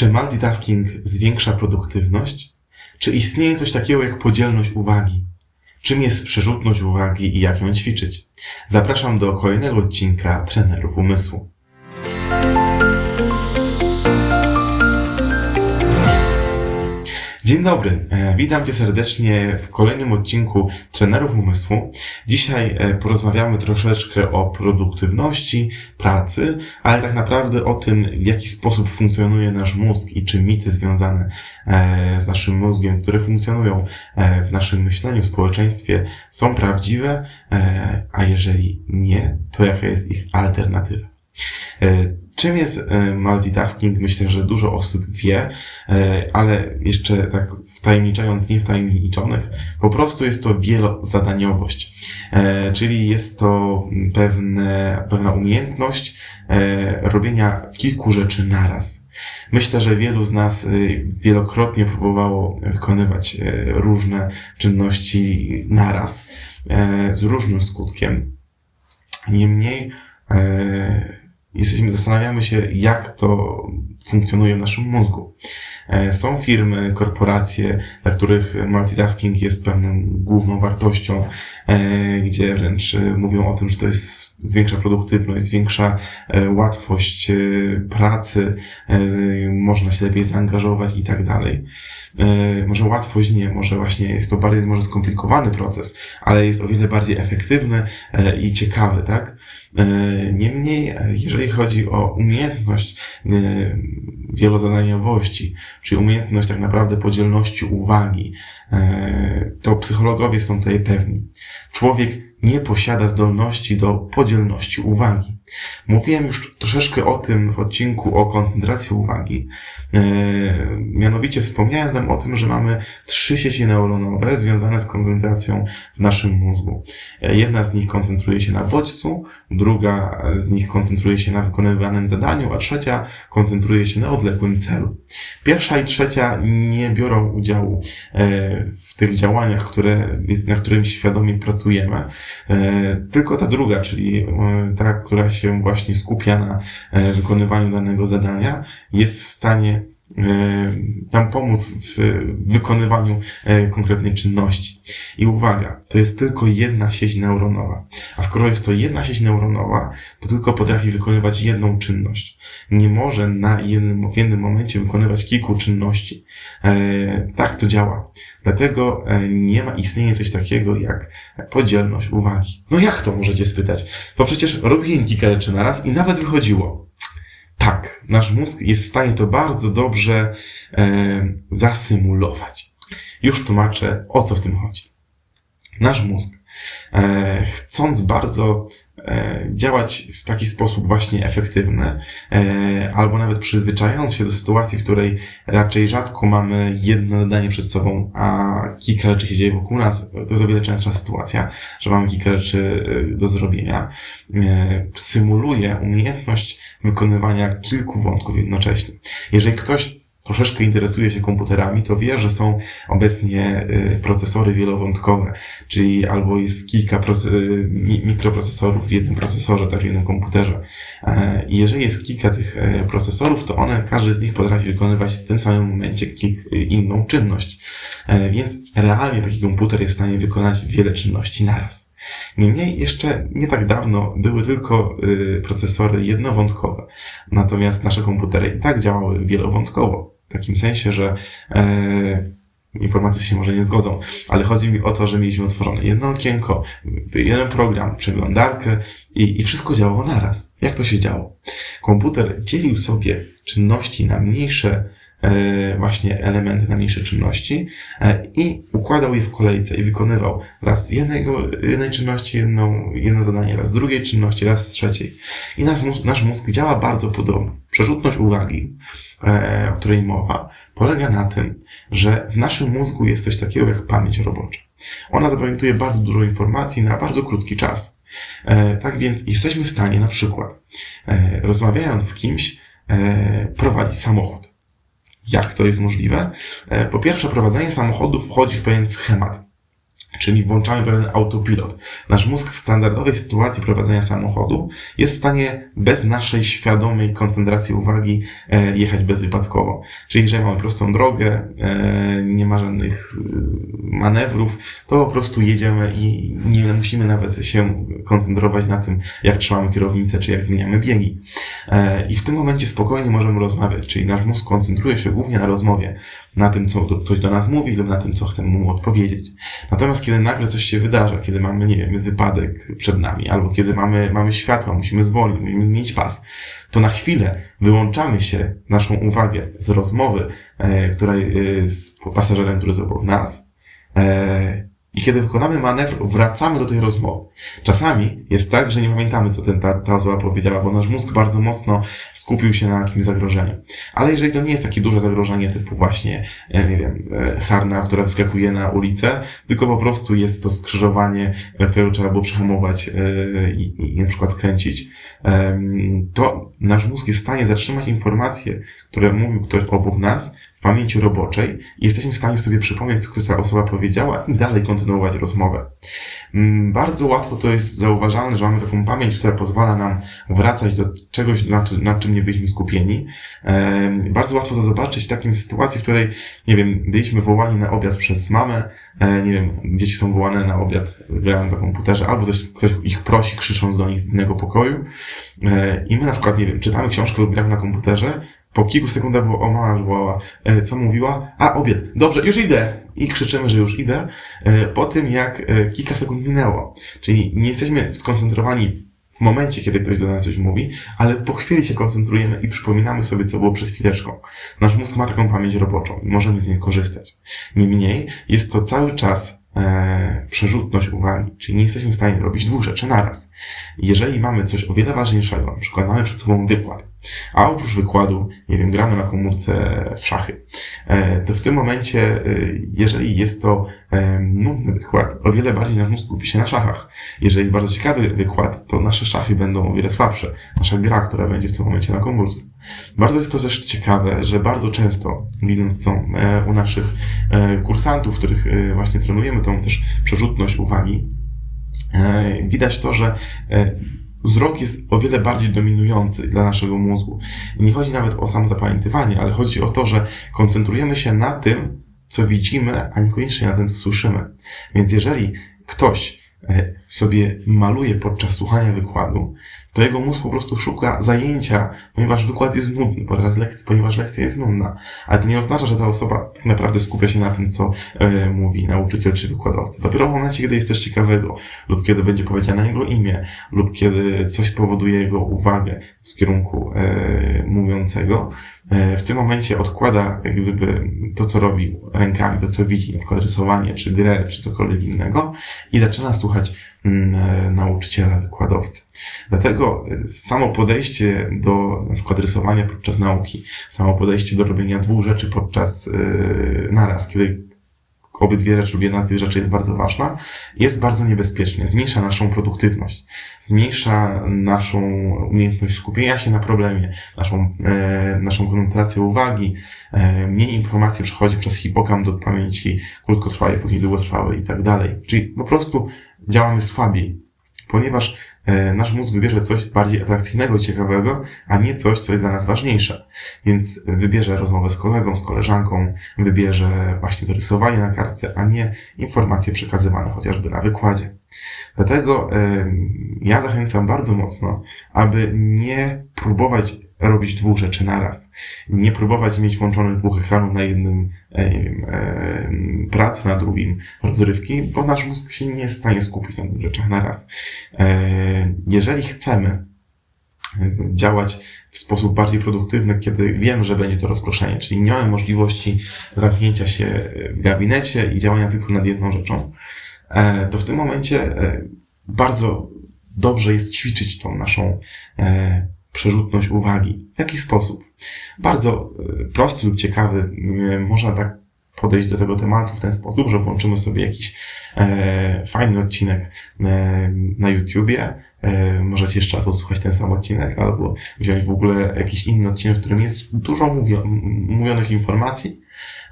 Czy multitasking zwiększa produktywność? Czy istnieje coś takiego jak podzielność uwagi? Czym jest przerzutność uwagi i jak ją ćwiczyć? Zapraszam do kolejnego odcinka Trenerów Umysłu. Dzień dobry, e, witam Cię serdecznie w kolejnym odcinku Trenerów Umysłu. Dzisiaj e, porozmawiamy troszeczkę o produktywności pracy, ale tak naprawdę o tym, w jaki sposób funkcjonuje nasz mózg i czy mity związane e, z naszym mózgiem, które funkcjonują w naszym myśleniu, w społeczeństwie są prawdziwe, a jeżeli nie, to jaka jest ich alternatywa. Czym jest e, multitasking? Myślę, że dużo osób wie, e, ale jeszcze tak wtajemniczając niewtajemniczonych, po prostu jest to wielozadaniowość. E, czyli jest to pewne, pewna umiejętność robienia kilku rzeczy naraz. Myślę, że wielu z nas wielokrotnie próbowało wykonywać różne czynności naraz z różnym skutkiem. Niemniej, jesteśmy, zastanawiamy się, jak to funkcjonuje w naszym mózgu. E, są firmy, korporacje, dla których multitasking jest pewną główną wartością, e, gdzie wręcz mówią o tym, że to jest zwiększa produktywność, zwiększa e, łatwość pracy, można się lepiej zaangażować i tak dalej. Może łatwość nie, może właśnie jest to bardziej może skomplikowany proces, ale jest o wiele bardziej efektywny i ciekawy, tak? Niemniej, jeżeli chodzi o umiejętność wielozadaniowości, czyli umiejętność tak naprawdę podzielności uwagi, e, to psychologowie są tutaj pewni. Człowiek nie posiada zdolności do podzielności uwagi. Mówiłem już troszeczkę o tym w odcinku o koncentracji uwagi. E, mianowicie wspomniałem tam o tym, że mamy trzy sieci neuronowe związane z koncentracją w naszym mózgu. E, jedna z nich koncentruje się na bodźcu, druga z nich koncentruje się na wykonywanym zadaniu, a trzecia koncentruje się na odległym celu. Pierwsza i trzecia nie biorą udziału e, w tych działaniach, które, na którym świadomie pracujemy, tylko ta druga, czyli ta, która się się właśnie skupia na e, wykonywaniu danego zadania, jest w stanie nam pomóc w wykonywaniu e, konkretnej czynności. I uwaga, to jest tylko jedna sieć neuronowa. A skoro jest to jedna sieć neuronowa, to tylko potrafi wykonywać jedną czynność. Nie może na jednym, w jednym momencie wykonywać kilku czynności. E, tak to działa. Dlatego nie ma istnienia coś takiego jak podzielność uwagi. No jak to możecie spytać? Bo przecież robiłem kilka rzeczy naraz i nawet wychodziło. Tak, nasz mózg jest w stanie to bardzo dobrze e, zasymulować. Już tłumaczę, o co w tym chodzi. Nasz mózg, e, chcąc bardzo działać w taki sposób właśnie efektywny, e, albo nawet przyzwyczajając się do sytuacji, w której raczej rzadko mamy jedno zadanie przed sobą, a kilka rzeczy się dzieje wokół nas, to jest o wiele częstsza sytuacja, że mamy kilka rzeczy e, do zrobienia, e, symuluje umiejętność wykonywania kilku wątków jednocześnie. Jeżeli ktoś troszeczkę interesuje się komputerami, to wie, że są obecnie y, procesory wielowątkowe, czyli albo jest kilka y, mikroprocesorów w jednym procesorze, tak w jednym komputerze. E, I jeżeli jest kilka tych e, procesorów, to one, każdy z nich potrafi wykonywać w tym samym momencie inną czynność. E, więc realnie taki komputer jest w stanie wykonać wiele czynności naraz. Niemniej jeszcze nie tak dawno były tylko y, procesory jednowątkowe, natomiast nasze komputery i tak działały wielowątkowo. W takim sensie, że e, informatycy się może nie zgodzą, ale chodzi mi o to, że mieliśmy otworzone jedno okienko, jeden program, przeglądarkę i, i wszystko działało naraz. Jak to się działo? Komputer dzielił sobie czynności na mniejsze właśnie elementy na mniejsze czynności e, i układał je w kolejce i wykonywał raz jednego, jednej czynności jedną, jedno zadanie, raz drugiej czynności, raz z trzeciej. I nasz mózg, nasz mózg działa bardzo podobnie. Przerzutność uwagi, e, o której mowa, polega na tym, że w naszym mózgu jest coś takiego jak pamięć robocza. Ona zapamiętuje bardzo dużo informacji na bardzo krótki czas. Tak więc jesteśmy w stanie na przykład, rozmawiając z kimś, prowadzić samochód. Jak to jest możliwe? E, po pierwsze, prowadzenie samochodu wchodzi w pewien schemat. Czyli włączamy pewien autopilot. Nasz mózg w standardowej sytuacji prowadzenia samochodu jest w stanie bez naszej świadomej koncentracji uwagi e, jechać bezwypadkowo. Czyli jeżeli mamy prostą drogę, e, nie ma żadnych e, manewrów, to po prostu jedziemy i nie musimy nawet się koncentrować na tym, jak trzymamy kierownicę, czy jak zmieniamy biegi. I w tym momencie spokojnie możemy rozmawiać, czyli nasz mózg koncentruje się głównie na rozmowie, na tym, co ktoś do nas mówi lub na tym, co chcemy mu odpowiedzieć. Natomiast kiedy nagle coś się wydarza, kiedy mamy, nie wiem, jest wypadek przed nami, albo kiedy mamy, mamy światło, musimy zwolnić, musimy zmienić pas, to na chwilę wyłączamy się naszą uwagę z rozmowy, e, która e, z pasażerem, który jest obok nas, e, i kiedy wykonamy manewr, wracamy do tej rozmowy. Czasami jest tak, że nie pamiętamy, co ten, ta, ta osoba powiedziała, bo nasz mózg bardzo mocno skupił się na jakimś zagrożeniu. Ale jeżeli to nie jest takie duże zagrożenie, typu właśnie, e, nie wiem, e, sarna, która wyskakuje na ulicę, tylko po prostu jest to skrzyżowanie, e, którego trzeba było przehamować i, i na przykład skręcić, to nasz mózg jest w stanie zatrzymać informacje, które mówił ktoś obok nas, w pamięci roboczej i jesteśmy w stanie sobie przypomnieć, co ta osoba powiedziała i dalej kontynuować rozmowę. Mm, bardzo łatwo to jest zauważalne, że mamy taką pamięć, która pozwala nam wracać do czegoś, nad, czym nie byliśmy skupieni. Bardzo łatwo to zobaczyć w takiej sytuacji, w której, nie wiem, byliśmy wołani na obiad przez mamę, e, nie wiem, dzieci są wołane na obiad, grają na komputerze, albo coś, ktoś ich prosi, krzycząc do nich z innego pokoju. E, I my na przykład, nie wiem, czytamy książkę lub gramy na komputerze, po kilku sekundach było, o mama wołała, e, co mówiła? A, obiad. Dobrze, już idę. I krzyczymy, że już idę. E, po tym, jak e, kilka sekund minęło. Czyli nie jesteśmy skoncentrowani w momencie, kiedy ktoś do nas coś mówi, ale po chwili się koncentrujemy i przypominamy sobie, co było przed chwileczką. Nasz mózg ma taką pamięć roboczą i możemy z niej korzystać. Niemniej jest to cały czas e, przerzutność uwagi, czyli nie jesteśmy w stanie robić dwóch rzeczy naraz. Jeżeli mamy coś o wiele ważniejszego, na przykład mamy przed sobą wykład, a oprócz wykładu, nie wiem, gramy na komórce w szachy, e, to w tym momencie, e, jeżeli jest to e, nudny wykład, o wiele bardziej nasz mózg skupi się na szachach. Jeżeli jest bardzo ciekawy wykład, to nasze szachy będą o wiele słabsze. Nasza gra, która będzie w tym momencie na komórce. Bardzo jest to też ciekawe, że bardzo często, widząc to u naszych kursantów, których właśnie trenujemy, tą też przerzutność uwagi, widać to, że wzrok jest o wiele bardziej dominujący dla naszego mózgu. Nie chodzi nawet o sam zapamiętywanie, ale chodzi o to, że koncentrujemy się na tym, co widzimy, a niekoniecznie na tym, co słyszymy. Więc jeżeli ktoś e, sobie maluje podczas słuchania wykładu, to jego mózg po prostu szuka zajęcia, ponieważ wykład jest nudny, ponieważ lekcja jest nudna. Ale to nie oznacza, że ta osoba tak naprawdę skupia się na tym, co e, mówi nauczyciel czy wykładowca. Dopiero w momencie, kiedy jest coś ciekawego, lub kiedy będzie powiedziane jego imię, lub kiedy coś spowoduje jego uwagę w kierunku e, mówiącego, e, w tym momencie odkłada jak gdyby to, co robi rękami, to, co widzi, na przykład rysowanie, czy grę, czy cokolwiek innego i zaczyna słuchać nauczyciela, wykładowcy. Dlatego e, samo podejście do na przykład rysowania podczas nauki, samo podejście do robienia dwóch rzeczy podczas yy, naraz, kiedy obydwie rzeczy lub jedna z tych rzeczy jest bardzo ważna, jest bardzo niebezpieczne. Zmniejsza naszą produktywność, zmniejsza naszą umiejętność skupienia się na problemie, naszą, e, naszą koncentrację uwagi, e, mniej informacji przechodzi przez hipokamp do pamięci krótkotrwałej, później długotrwałej i tak dalej. Czyli po prostu działamy słabiej, ponieważ e, nasz mózg wybierze coś bardziej atrakcyjnego ciekawego, a nie coś, co jest dla nas ważniejsze. Więc wybierze rozmowę z kolegą, z koleżanką, wybierze właśnie to rysowanie na kartce, a nie informacje przekazywane chociażby na wykładzie. Dlatego e, ja zachęcam bardzo mocno, aby nie próbować robić dwóch rzeczy naraz. Nie próbować mieć włączonych dwóch ekranów na jednym, e, nie wiem, e, pracy, na drugim rozrywki, bo nasz mózg się nie jest w stanie skupić na tych rzeczach naraz. E, jeżeli chcemy działać w sposób bardziej produktywny, kiedy wiem, że będzie to rozproszenie, czyli nie mamy możliwości zamknięcia się w gabinecie i działania tylko nad jedną rzeczą, to w tym momencie bardzo dobrze jest ćwiczyć tą naszą przerzutność uwagi. W jaki sposób? Bardzo e, prosty lub ciekawy. E, można tak podejść do tego tematu w ten sposób, że włączymy sobie jakiś e, fajny odcinek e, na YouTubie, e, możecie jeszcze raz odsłuchać ten sam odcinek, albo wziąć w ogóle jakiś inny odcinek, w którym jest dużo mówio, mówionych informacji.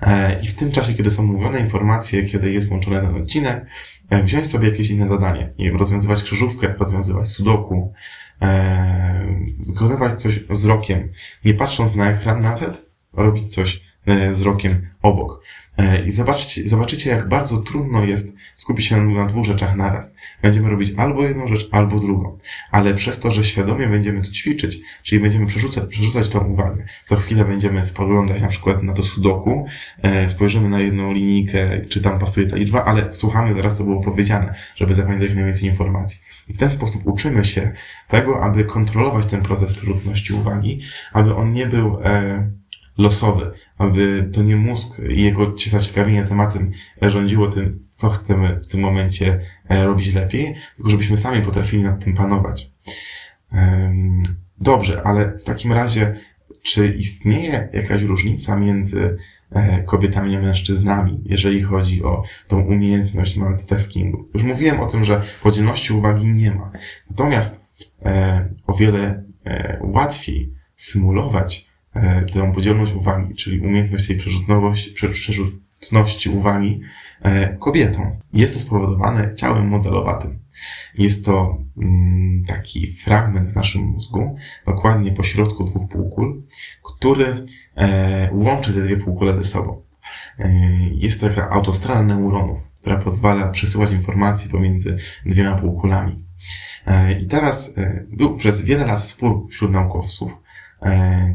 E, I w tym czasie, kiedy są mówione informacje, kiedy jest włączony ten odcinek, e, wziąć sobie jakieś inne zadanie. Nie wiem, rozwiązywać krzyżówkę, rozwiązywać sudoku, e, wykonywać coś wzrokiem, nie patrząc na ekran nawet, robić coś wzrokiem obok. E, I zobaczcie, zobaczycie, jak bardzo trudno jest skupić się na dwóch rzeczach naraz. Będziemy robić albo jedną rzecz, albo drugą. Ale przez to, że świadomie będziemy to ćwiczyć, czyli będziemy przerzucać, przerzucać tą uwagę, co chwilę będziemy spoglądać na przykład na to sudoku, e, spojrzymy na jedną linijkę, czy tam pasuje ta liczba, ale słuchamy zaraz, co było powiedziane, żeby zapamiętać najwięcej informacji. I w ten sposób uczymy się tego, aby kontrolować ten proces przerzutności uwagi, aby on nie był e, losowy, aby to nie mózg i jego zaciekawienie tematem rządziło tym, co chcemy w tym momencie e, robić lepiej, tylko żebyśmy sami potrafili nad tym panować. Dobrze, ale w takim razie, czy istnieje jakaś różnica między e, kobietami a mężczyznami, jeżeli chodzi o tą umiejętność multitaskingu? Już mówiłem o tym, że podzielności uwagi nie ma. Natomiast e, o wiele łatwiej symulować tę podzielność uwagi, czyli umiejętność tej przerzutności, prze- przerzutności uwagi e, kobietom. Jest to spowodowane ciałem modelowatym. Jest to mm, taki fragment w naszym mózgu, dokładnie po środku dwóch półkul, który e, łączy te dwie półkule ze sobą. E, jest to taka autostrada neuronów, która pozwala przesyłać informacje pomiędzy dwiema półkulami. E, I teraz e, był przez wiele lat spór wśród naukowców, e,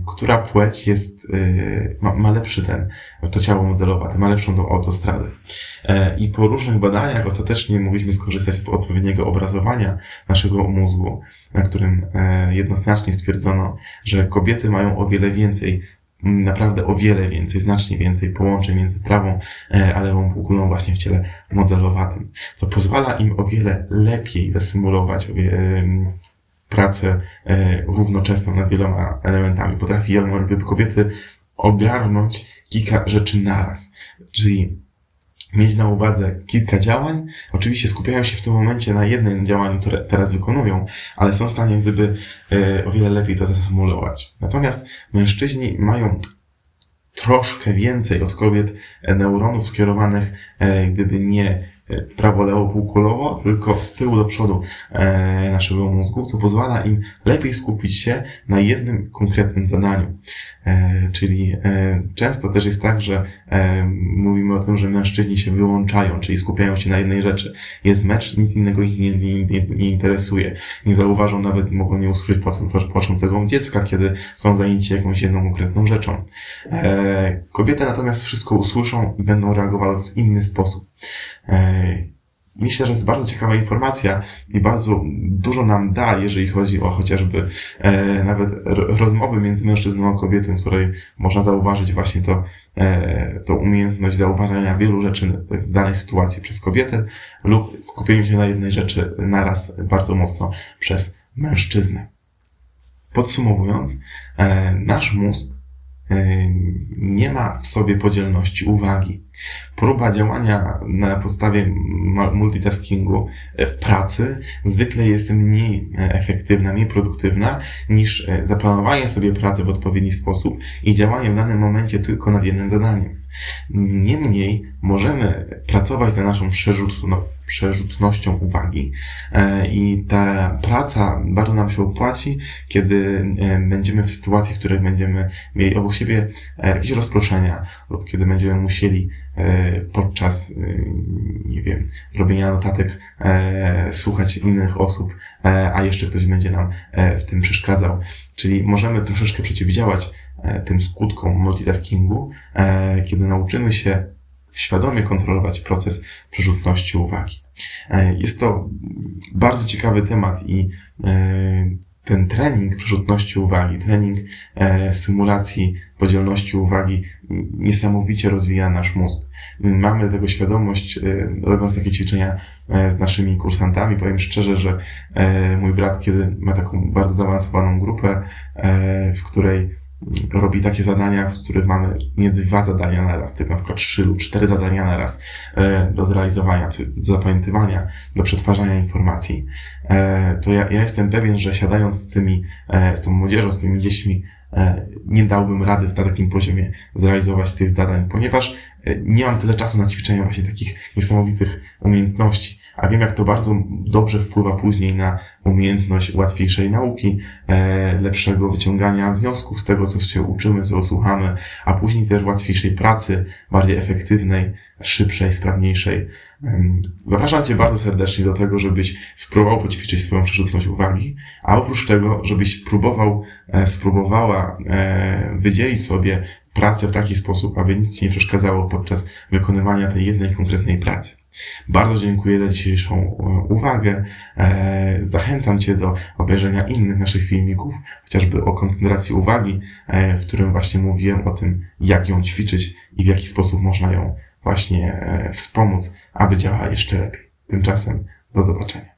która płeć jest, e, ma, ma lepszy ten, to ciało modelowe, ma lepszą tą autostradę. E, I po różnych badaniach ostatecznie mogliśmy skorzystać z odpowiedniego obrazowania naszego mózgu, na którym e, jednoznacznie stwierdzono, że kobiety mają o wiele więcej, naprawdę o wiele więcej, znacznie więcej połączeń między prawą e, a lewą półkulą właśnie w ciele modelowatym, co pozwala im o wiele lepiej zasymulować pracę e, równoczesną nad wieloma elementami. Potrafi jakby kobiety ogarnąć kilka rzeczy naraz. Czyli mieć na uwadze kilka działań. Oczywiście skupiają się w tym momencie na jednym działaniu, które teraz wykonują, ale są w stanie gdyby e, o wiele lepiej to zasymulować. Natomiast mężczyźni mają troszkę więcej od kobiet neuronów skierowanych e, gdyby nie prawo-lewo półkulowo, tylko z tyłu do przodu e, naszego mózgu, co pozwala im lepiej skupić się na jednym konkretnym zadaniu. E, czyli e, często też jest tak, że mówimy o tym, że mężczyźni się wyłączają, czyli skupiają się na jednej rzeczy. Jest mecz, nic innego ich nie, nie, nie, nie interesuje. Nie zauważą nawet, mogą nie usłyszeć płac- płaczącego dziecka, kiedy są zajęci jakąś jedną konkretną rzeczą. Kobiety natomiast wszystko usłyszą i będą reagowały w inny sposób. Myślę, że jest bardzo ciekawa informacja i bardzo dużo nam da, jeżeli chodzi o chociażby e, nawet rozmowy między mężczyzną a kobietą, w której można zauważyć właśnie to, e, umiejętność zauważania wielu rzeczy w danej sytuacji przez kobietę lub skupieniu się na jednej rzeczy naraz bardzo mocno przez mężczyznę. Podsumowując, e, nasz mózg nie ma w sobie podzielności uwagi. Próba działania na podstawie multitaskingu e, w pracy zwykle jest mniej e, efektywna, mniej produktywna niż e, zaplanowanie sobie pracy w odpowiedni sposób i działanie w danym momencie tylko nad jednym zadaniem. Niemniej możemy pracować nad naszą przerzutno, przerzutnością uwagi e, i ta praca bardzo nam się opłaci, kiedy e, będziemy w sytuacji, w której będziemy mieli obok siebie e, jakieś rozproszenia lub kiedy będziemy musieli podczas, nie wiem, robienia notatek słuchać innych osób, a jeszcze ktoś będzie nam w tym przeszkadzał. Czyli możemy troszeczkę przeciwdziałać tym skutkom multitaskingu, e, kiedy nauczymy się świadomie kontrolować proces przerzutności uwagi. E, Jest to bardzo ciekawy temat i e, ten trening przerzutności uwagi, trening e, symulacji podzielności uwagi niesamowicie rozwija nasz mózg. Mamy tego świadomość, e, robiąc takie ćwiczenia e, z naszymi kursantami. Powiem szczerze, że e, mój brat, kiedy ma taką bardzo zaawansowaną grupę, e, w której robi takie zadania, w których mamy nie dwa zadania na raz, tylko na przykład trzy lub cztery zadania na raz e, do zrealizowania, do zapamiętywania, do przetwarzania informacji, e, to ja, ja jestem pewien, że siadając z tymi, e, z tą młodzieżą, z tymi dziećmi, nie dałbym rady na takim poziomie zrealizować tych zadań, ponieważ e, nie mam tyle czasu na ćwiczenie właśnie takich niesamowitych umiejętności, a wiem, jak to bardzo dobrze wpływa później na umiejętność łatwiejszej nauki, e, lepszego wyciągania wniosków z tego, co się uczymy, co słuchamy, a później też łatwiejszej pracy, bardziej efektywnej, szybszej, sprawniejszej. Zapraszam Cię bardzo serdecznie do tego, żebyś spróbował poćwiczyć swoją przerzutność uwagi, a oprócz tego, żebyś próbował, e, spróbowała e, wydzielić sobie pracę w taki sposób, aby nic Ci nie przeszkadzało podczas wykonywania tej jednej konkretnej pracy. Bardzo dziękuję za dzisiejszą e, uwagę. Zachęcam Cię do obejrzenia innych naszych filmików, chociażby o koncentracji uwagi, w którym właśnie mówiłem o tym, jak ją ćwiczyć i w jaki sposób można ją właśnie e, wspomóc, aby działała jeszcze lepiej. Tymczasem do zobaczenia.